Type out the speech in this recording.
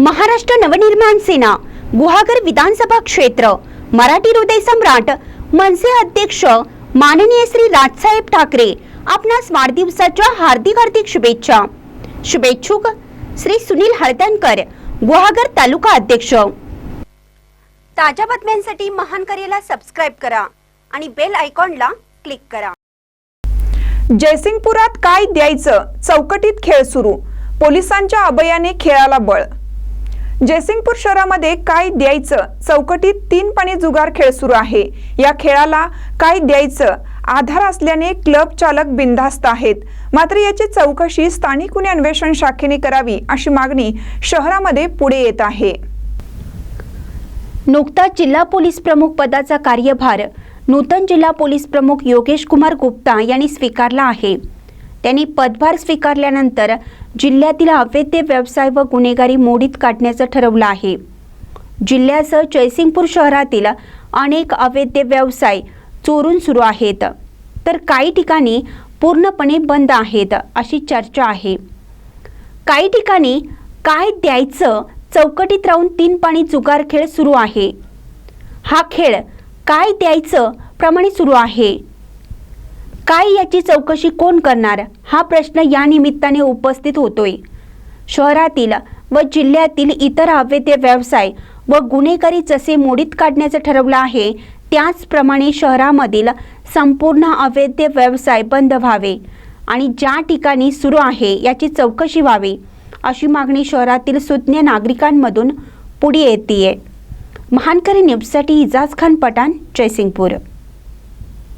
महाराष्ट्र नवनिर्माण सेना गुहागर विधानसभा क्षेत्र मराठी हृदय सम्राट मनसे अध्यक्ष माननीय श्री राजसाहेब ठाकरे आपणास वाढदिवसाच्या हार्दिक हार्दिक शुभेच्छा. शुभेच्छुक श्री सुनील हळदणकर गुहागर तालुका अध्यक्ष. ताज्या बातम्यांसाठी महान करेला सबस्क्राईब करा आणि बेल आयकॉनला क्लिक करा. जयसिंगपुरात काय द्यायचं? चौकटीत खेळ सुरू. पोलिसांच्या अभयाने खेळाला बळ. जयसिंगपूर शहरामध्ये काय द्यायचं? चौकटीत तीन पाणी जुगार खेळ सुरू आहे. या खेळाला काय द्यायचं? आधार असल्याने क्लब चालक बिनधास्त आहेत. मात्र याची चौकशी स्थानिक गुन्हे अन्वेषण शाखेने करावी अशी मागणी शहरामध्ये पुढे येत आहे. नुकताच जिल्हा पोलीस प्रमुख पदाचा कार्यभार नूतन जिल्हा पोलीस प्रमुख योगेश कुमार गुप्ता यांनी स्वीकारला आहे. त्यांनी पदभार स्वीकारल्यानंतर जिल्ह्यातील अवैध व्यवसाय व गुन्हेगारी मोडीत काढण्याचं ठरवलं आहे. जिल्ह्यासह जयसिंगपूर शहरातील अनेक अवैध व्यवसाय चोरून सुरू आहेत. तर काही ठिकाणी पूर्णपणे बंद आहेत अशी चर्चा आहे. काही ठिकाणी काय द्यायचं चौकटीत राहून तीन पाणी जुगार खेळ सुरू आहे. हा खेळ काय द्यायचं प्रमाणे सुरू आहे. काय याची चौकशी कोण करणार? हा प्रश्न या निमित्ताने उपस्थित होतोय. शहरातील व जिल्ह्यातील इतर अवैध व्यवसाय व गुन्हेगारी जसे मोडीत काढण्याचं ठरवलं आहे त्याचप्रमाणे शहरामधील संपूर्ण अवैध व्यवसाय बंद व्हावे आणि ज्या ठिकाणी सुरू आहे याची चौकशी व्हावी अशी मागणी शहरातील सुज्ञ नागरिकांमधून पुढे येते महानकरी न्यूजसाठी इजाज खान पठाण जयसिंगपूर.